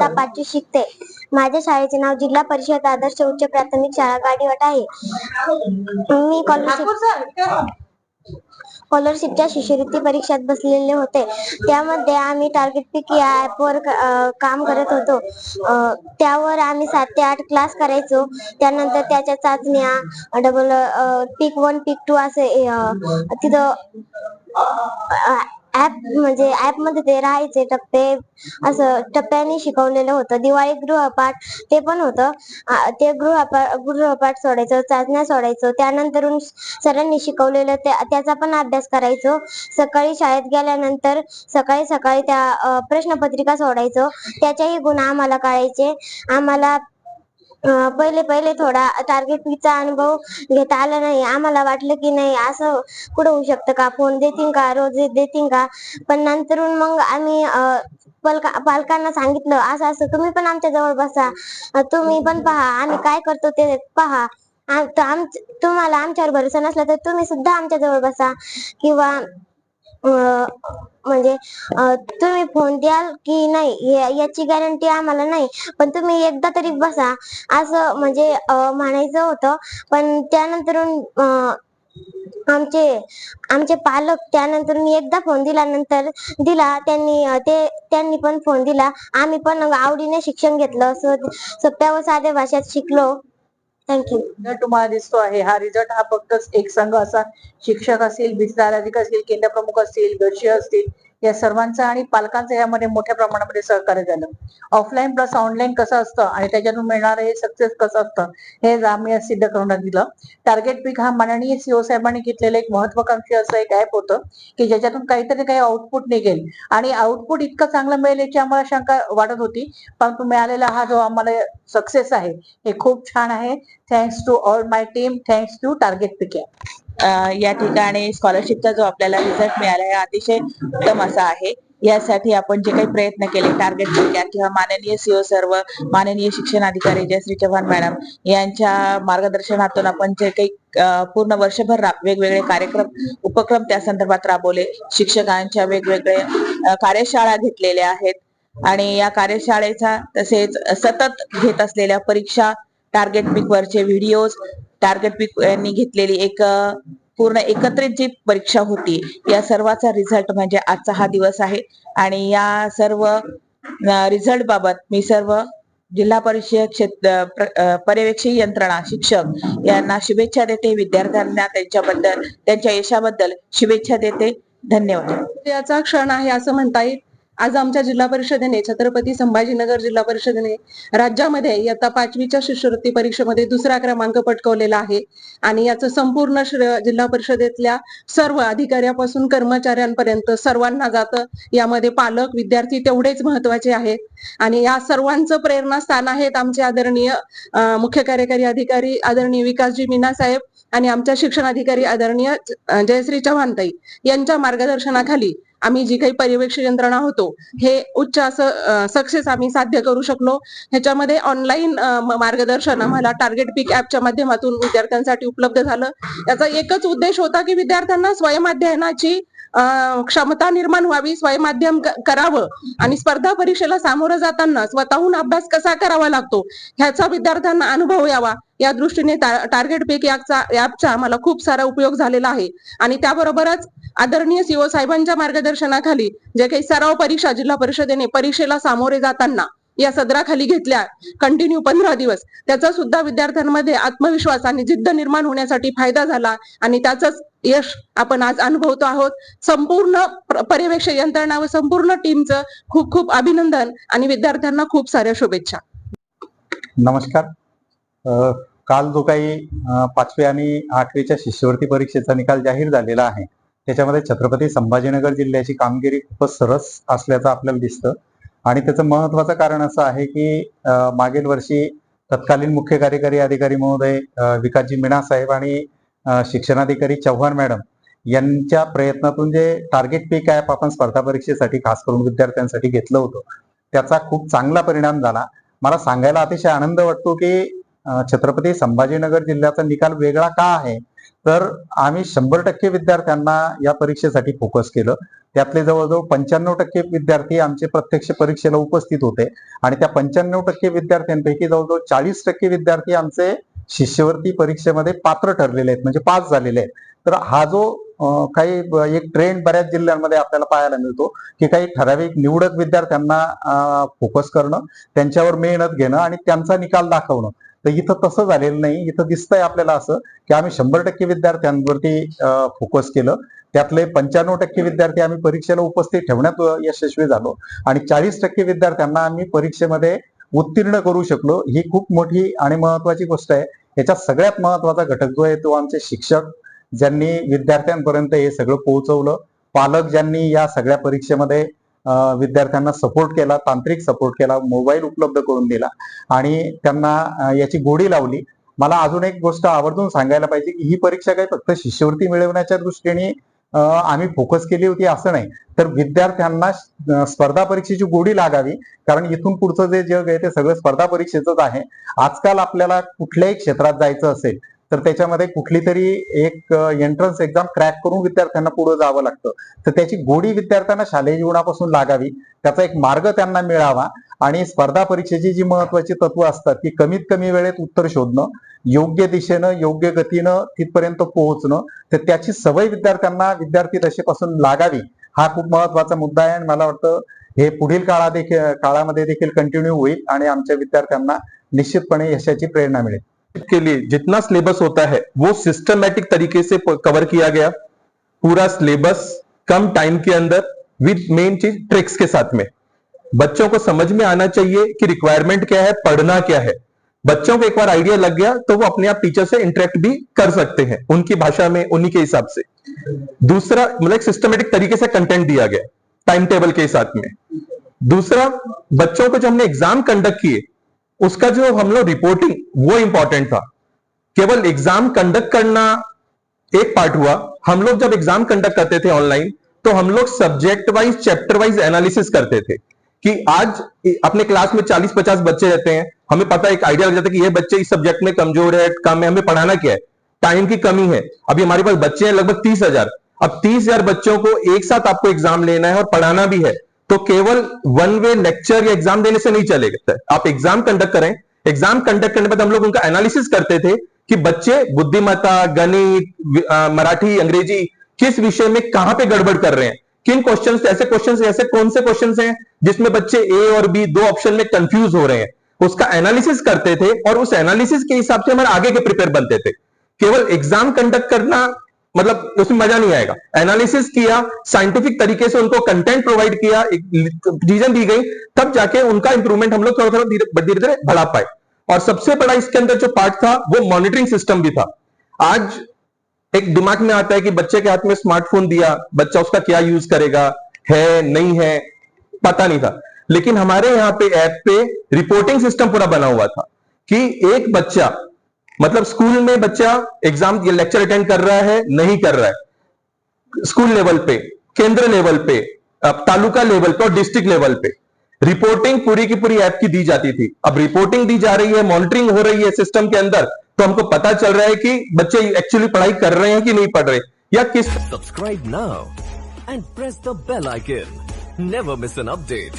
इयत्ता पाचवी शिकते. माझ्या शाळेचे नाव जिल्हा परिषद आदर्श उच्च प्राथमिक शाळा गाडीवाट आहे. मी स्कॉलरशिप स्कॉलरशिपच्या शिष्यवृत्ती परीक्षेत बसलेले होते. त्यामध्ये आम्ही टार्गेट पिक या ऍपवर काम करत होतो. त्यावर आम्ही सात ते आठ क्लास करायचो. त्यानंतर त्याच्या चाचण्या double pick one pick two असे तिथं ऍप म्हणजे ऍपमध्ये ते राहायचे टप्पे असं टप्प्याने शिकवलेलं होतं. दिवाळी गृहपाठ ते पण होतं. ते गृहपाठ गृहपाठ सोडायचं चाचण्या सोडायचो त्यानंतरून सरांनी शिकवलेलं त्या- त्याचा पण अभ्यास करायचो. सकाळी शाळेत गेल्यानंतर सकाळी सकाळी त्या प्रश्नपत्रिका सोडायचो. त्याच्याही गुण आम्हाला कळायचे. आम्हाला पहिले पहिले थोडा टार्गेट चा अनुभव घेता आला नाही. आम्हाला वाटलं की नाही असं कुठं होऊ शकतं का? फोन देतील का? रोज देतील का? पण नंतरून मग आम्ही पालका पालकांना सांगितलं असं असं तुम्ही पण आमच्या जवळ बसा. तुम्ही पण पहा. आम्ही काय करतो ते पहा. आम- तुम्हाला आमच्यावर भरोसा नसला तर तुम्ही सुद्धा आमच्या जवळ बसा. किंवा म्हणजे तुम्ही फोन द्याल की नाही याची गॅरंटी आम्हाला नाही. पण तुम्ही एकदा तरी बसा. असं म्हणजे म्हणायचं होतं. पण त्यानंतर आमचे आमचे पालक त्यानंतर मी एकदा फोन दिल्यानंतर दिला त्यांनी ते त्यांनी पण फोन दिला. आम्ही पण आवडीने शिक्षण घेतलं. स- सोप्या व साध्या भाषेत शिकलो. थँक्यू रिझल्ट तुम्हाला दिसतो आहे हा रिझल्ट हा फक्त एक संघ असा. शिक्षक असतील विस्तार अधिकारी असतील केंद्र प्रमुख असतील गटशी असतील या सर्वांचा आणि पालकांचं यामध्ये मोठ्या प्रमाणामध्ये सहकार्य झालं. ऑफलाईन प्लस ऑनलाईन कसं असतं आणि त्याच्यातून मिळणारं हे सक्सेस कसं असतं हे आम्ही सिद्ध करून दिलं. टार्गेट पीक हा माननीय सीओ साहेबांनी घेतलेलं एक महत्वाकांक्षी असं एक ऍप होतं की ज्याच्यातून काहीतरी काही आउटपुट निघेल. आणि आउटपुट इतकं चांगलं मिळेल याची आम्हाला शंका वाटत होती परंतु मिळालेला हा जो आम्हाला सक्सेस आहे हे खूप छान आहे. Thanks to all my team thanks to target PK या ठिकाणी स्कॉलरशिपचा जो आपल्याला रिझल्ट मिळाला आहे अतिशय उत्तम असा आहे. यासाठी आपण जे काही प्रयत्न केले टार्गेट केल्या किंवा माननीय सीओ सर्व माननीय शिक्षण अधिकारी जयश्री चव्हाण मॅडम यांच्या मार्गदर्शनातून आपण जे काही पूर्ण वर्षभर वेगवेगळे कार्यक्रम उपक्रम त्या संदर्भात राबवले. शिक्षकांच्या वेगवेगळे कार्यशाळा घेतलेल्या आहेत. आणि या कार्यशाळेचा तसेच सतत घेत असलेल्या परीक्षा टार्गेट पिकवरचे व्हिडिओज टार्गेट पीक यांनी घेतलेली एक पूर्ण एकत्रित जी परीक्षा होती या सर्वाचा रिझल्ट म्हणजे आजचा हा दिवस आहे. आणि या सर्व रिझल्ट बाबत मी सर्व जिल्हा परिषद क्षेत्र पर्यवेक्षी यंत्रणा शिक्षक यांना शुभेच्छा देते. विद्यार्थ्यांना त्यांच्याबद्दल त्यांच्या यशाबद्दल शुभेच्छा देते. धन्यवाद. याचा क्षण आहे असं म्हणता येईल. आज आमच्या जिल्हा परिषदेने छत्रपती संभाजीनगर जिल्हा परिषदेने राज्यामध्ये इयत्ता पाचवीच्या शिष्यवृत्ती परीक्षेमध्ये दुसरा क्रमांक पटकवलेला आहे. आणि याचं संपूर्ण श्रेय जिल्हा परिषदेतल्या सर्व अधिकाऱ्यापासून कर्मचाऱ्यांपर्यंत सर्वांना जातं. यामध्ये पालक विद्यार्थी तेवढेच महत्त्वाचे आहेत. आणि या सर्वांचं प्रेरणास्थान आहेत आमचे आदरणीय मुख्य कार्यकारी अधिकारी आदरणीय विकासजी मीना साहेब आणि आमच्या शिक्षण अधिकारी आदरणीय जयश्री चव्हाणताई यांच्या मार्गदर्शनाखाली आम्ही जी काही पर्यवेक्षक यंत्रणा होतो हे उच्च असं सक्सेस आम्ही साध्य करू शकलो. ह्याच्यामध्ये ऑनलाईन मार्गदर्शन आम्हाला टार्गेट पिक ऍपच्या माध्यमातून विद्यार्थ्यांसाठी उपलब्ध झालं. याचा एकच उद्देश होता की विद्यार्थ्यांना स्वयं अध्ययनाची क्षमता निर्माण व्हावी स्वयंमाध्यम करावं. आणि स्पर्धा परीक्षेला सामोरं जाताना स्वतःहून अभ्यास कसा करावा लागतो? ह्याचा विद्यार्थ्यांना अनुभव यावा. या दृष्टीने टार्गेट पेक ऍपचा ऍपचा मला खूप सारा उपयोग झालेला आहे. आणि त्याबरोबरच आदरणीय सीओ साहेबांच्या मार्गदर्शनाखाली जे काही सराव परीक्षा जिल्हा परिषदेने परीक्षेला सामोरे जाताना या सदराखाली घेतल्या. कंटिन्यू पंधरा दिवस. त्याचा सुद्धा विद्यार्थ्यांमध्ये आत्मविश्वास आणि जिद्द निर्माण होण्यासाठी फायदा झाला आणि त्याच यश आपण आज अनुभवतो आहोत. संपूर्ण पर्यवेक्षक यंत्रणा व संपूर्ण टीमचं खूप खूप अभिनंदन आणि विद्यार्थ्यांना खूप साऱ्या शुभेच्छा. नमस्कार. काल जो काही पाचवी आणि आठवीच्या शिष्यवृत्ती परीक्षेचा निकाल जाहीर झालेला आहे त्याच्यामध्ये छत्रपती संभाजीनगर जिल्ह्याची कामगिरी खूपच सरस असल्याचं आपल्याला दिसतं. आणि त्याचं महत्वाचं कारण असं आहे की मागील वर्षी तत्कालीन मुख्य कार्यकारी अधिकारी महोदय विकासजी मीणा साहेब आणि शिक्षणाधिकारी चव्हाण मॅडम यांच्या प्रयत्नातून जे टार्गेट पीक ॲप आपण स्पर्धा परीक्षेसाठी खास करून विद्यार्थ्यांसाठी घेतलं होतं त्याचा खूप चांगला परिणाम झाला. मला सांगायला अतिशय आनंद वाटतो की छत्रपती संभाजीनगर जिल्ह्याचा निकाल वेगळा का आहे? तर आम्ही शंभर टक्के विद्यार्थ्यांना या परीक्षेसाठी फोकस केलं. त्यातले जवळजवळ पंच्याण्णव टक्के विद्यार्थी आमचे प्रत्यक्ष परीक्षेला उपस्थित होते. आणि त्या पंच्याण्णव टक्के विद्यार्थ्यांपैकी जवळजवळ चाळीस टक्के विद्यार्थी आमचे शिष्यवृत्ती परीक्षेमध्ये पात्र ठरलेले आहेत म्हणजे पास झालेले आहेत. तर हा जो काही एक ट्रेंड बऱ्याच जिल्ह्यांमध्ये आपल्याला पाहायला मिळतो की काही ठराविक निवडक विद्यार्थ्यांना फोकस करणं त्यांच्यावर मेहनत घेणं आणि त्यांचा निकाल दाखवणं. तर इथं तसं झालेलं नाही. इथं दिसतंय आपल्याला असं की आम्ही शंभर टक्के विद्यार्थ्यांवरती फोकस केलं. त्यातले पंच्याण्णव टक्के विद्यार्थी आम्ही परीक्षेला उपस्थित ठेवण्यात यशस्वी झालो. आणि चाळीस टक्के विद्यार्थ्यांना आम्ही परीक्षेमध्ये उत्तीर्ण करू शकलो. ही खूप मोठी आणि महत्वाची गोष्ट आहे. याच्यात सगळ्यात महत्त्वाचा घटक जो आहे तो आमचे शिक्षक ज्यांनी विद्यार्थ्यांपर्यंत हे सगळं पोहोचवलं. पालक ज्यांनी या सगळ्या परीक्षेमध्ये विद्यार्थ्यांना सपोर्ट केला तांत्रिक सपोर्ट केला मोबाईल उपलब्ध करून दिला आणि त्यांना याची गोडी लावली. मला अजून एक गोष्ट आवर्जून सांगायला पाहिजे की ही परीक्षा काही फक्त शिष्यवृत्ती मिळवण्याच्या दृष्टीने आम्ही फोकस केली होती असं नाही. तर विद्यार्थ्यांना स्पर्धा परीक्षेची गोडी लागावी. कारण इथून पुढचं जे जग आहे ते सगळं स्पर्धा परीक्षेचंच आहे. आजकाल आपल्याला कुठल्याही क्षेत्रात जायचं असेल तर त्याच्यामध्ये कुठली तरी एक एंट्रन्स एक्झाम क्रॅक करून विद्यार्थ्यांना पुढे जावं लागतं. तर त्याची गोडी विद्यार्थ्यांना शालेय जीवनापासून लागावी. त्याचा एक मार्ग त्यांना मिळावा. आणि स्पर्धा परीक्षेची जी महत्वाची तत्व असतात की कमीत कमी वेळेत उत्तर शोधणं योग्य दिशेनं योग्य गतीनं तिथपर्यंत पोहोचणं तर त्याची सवय विद्यार्थ्यांना विद्यार्थी दशेपासून लागावी हा खूप महत्त्वाचा मुद्दा आहे आणि मला वाटतं हे पुढील काळा देखील काळामध्ये देखील कंटिन्यू होईल आणि आमच्या विद्यार्थ्यांना निश्चितपणे यशाची प्रेरणा मिळेल. के लिए जितना सिलेबस होता है वो सिस्टमैटिक तरीके से कवर किया गया। पूरा सिलेबस कम टाइम के अंदर विद मेन चीज ट्रिक्स के साथ में। बच्चों को समझ में आना चाहिए कि रिक्वायरमेंट क्या है पढ़ना क्या है। बच्चों को एक बार आइडिया लग गया तो वो अपने आप टीचर से इंटरेक्ट भी कर सकते हैं, उनकी भाषा में, उन्हीं के हिसाब से। दूसरा मतलब एक सिस्टमेटिक तरीके से कंटेंट दिया गया टाइम टेबल के साथ में। दूसरा, बच्चों को जो हमने एग्ज़ाम कंडक्ट किए, उसका जो हम लोग रिपोर्टिंग वो इंपॉर्टेंट था। केवल एग्ज़ाम कंडक्ट करना एक पार्ट हुआ। हम लोग जब एग्ज़ाम कंडक्ट करते थे ऑनलाइन तो हम लोग subject wise chapter wise analysis करते थे। कि आज अपने क्लास में 40-50 बच्चे रहते हैं। हमें पता एक आइडिया लग जाता है कि ये बच्चे इस सब्जेक्ट में कमज़ोर है, कम है हमें पढ़ाना क्या है? टाइम की कमी है। अभी हमारे पास बच्चे हैं लगभग तीस हज़ार। अब तीस हज़ार बच्चों को एक साथ आपको एग्ज़ाम लेना है और पढ़ाना भी है। तो केवल वन वे लेक्चर या एग्ज़ाम देने से नहीं चलेगा। आप एग्ज़ाम कंडक्ट करें। एग्ज़ाम कंडक्ट करने बाद हम लोग उनका एनालिसिस करते थे कि बच्चे बुद्धिमत्ता, गणित मराठी, अंग्रेज़ी किस विषय में कहाँ पे गड़बड़ कर रहे हैं। किन क्वेश्चन ऐसे क्वेश्चन ऐसे कौन से क्वेश्चन हैं, जिसमें बच्चे ए और बी दो ऑप्शन में कंफ्यूज हो रहे हैं? उसका एनालिसिस करते थे और उस एनालिसिस के हिसाब से हमारे आगे के प्रिपेयर बनते थे। केवल एग्ज़ाम कंडक्ट करना मतलब उसमें मज़ा नहीं आएगा। एनालिसिस किया साइंटिफिक तरीके से उनको कंटेंट प्रोवाइड किया रीजन दी गई, तब जाके उनका इंप्रूवमेंट हम लोग थोड़ा थोड़ा धीरे धीरे बढ़ा पाए। और सबसे बड़ा इसके अंदर जो पार्ट था, वो मॉनिटरिंग सिस्टम भी था। आज एक दिमाग में आता है कि बच्चे के हाथ में स्मार्टफ़ोन दिया, बच्चा उसका क्या यूज़ करेगा, है, नहीं है, पता नहीं था। लेकिन हमारे यहाँ पे ऐप पे रिपोर्टिंग सिस्टम पूरा बना हुआ था कि एक बच्चा मतलब स्कूल में बच्चा एग्ज़ाम लेक्चर अटेंड कर रहा है, नहीं कर रहा है। स्कूल लेवल पे, केंद्र लेवल पे तालुका लेवल पे और डिस्ट्रिक्ट लेवल पे रिपोर्टिंग पूरी की पूरी ऐप की दी जाती थी। अब रिपोर्टिंग दी जा रही है मॉनिटरिंग हो रही है सिस्टम के अंदर तो हमको पता चल रहा है कि बच्चे एक्चुअली पढ़ाई कर रहे हैं कि नहीं पढ़ रहे। या किस सब्सक्राइब ना and press the bell icon never miss an update